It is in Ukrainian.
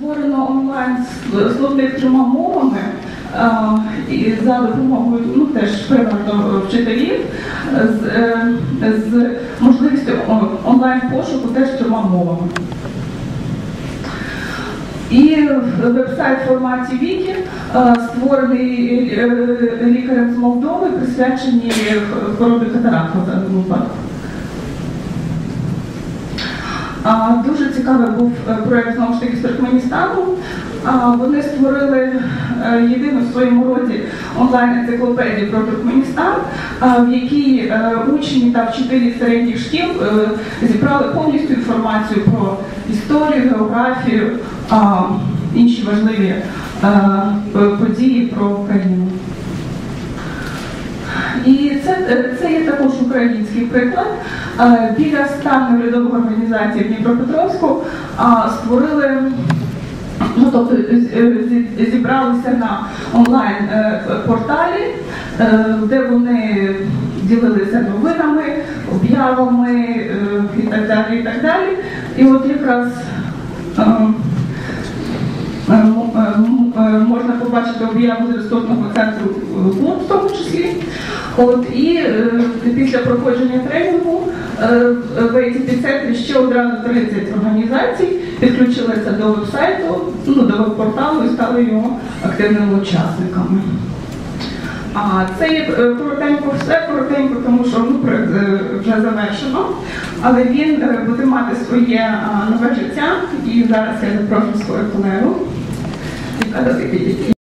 Створено онлайн словник трьома мовами і за допомогою ну, теж приватно вчителів з, е, з можливістю онлайн пошуку теж трьома мовами. І веб-сайт в форматі Вікі створений е, лікарем з Молдови, присвячений хворобі катаракту в даному випадку. Дуже цікавий був е, проєкт знову ж таки з Туркменістану. Вони створили е, єдину в своєму роді онлайн-енциклопедію про Туркменістан, в якій е, учні та вчителі середніх шкіл зібрали повністю інформацію про історію, географію, інші важливі події про Україну. І це, також український приклад. Е, Біля ста неурядових організацій в Дніпропетровську створили, ну тобто е, зі- зібралися на онлайн е, де вони ділилися новинами, об'явами і так далі. І так далі. І от якраз можна побачити об'яву з ресурсного центру ГУН в тому числі. От, і е, після проходження тренінгу е, в ІТ центрі ще одразу 30 організацій підключилися до вебсайту, ну, до веб-порталу і стали його активними учасниками. А це є е, коротенько все, коротенько, тому що ну, е, вже завершено. Але він е, буде мати своє нове життя. І зараз я запрошую свою колегу, and that's it